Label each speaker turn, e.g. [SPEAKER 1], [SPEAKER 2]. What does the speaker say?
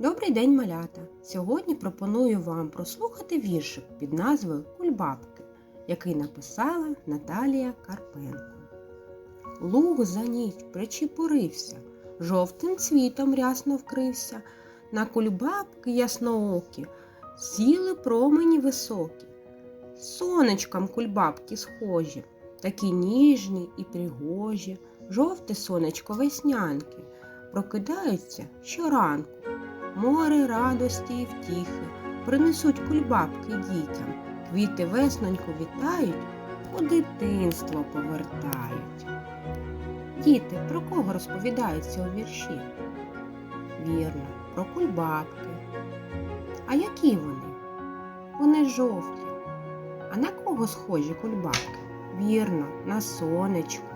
[SPEAKER 1] Добрий день, малята! Сьогодні пропоную вам прослухати віршик під назвою Кульбабки, який написала Наталія Карпенко. Луг за ніч причепурився, жовтим цвітом рясно вкрився, на кульбабки ясноокі сіли промені високі, сонечком кульбабки схожі, такі ніжні і пригожі, жовте сонечко веснянки, прокидаються щоранку. Море радості і втіхи принесуть кульбабки дітям, квіти весноньку вітають, у дитинство повертають. Діти, про кого розповідається у вірші? Вірно, про кульбабки. А які вони? Вони жовті. А на кого схожі кульбабки? Вірно, на сонечко.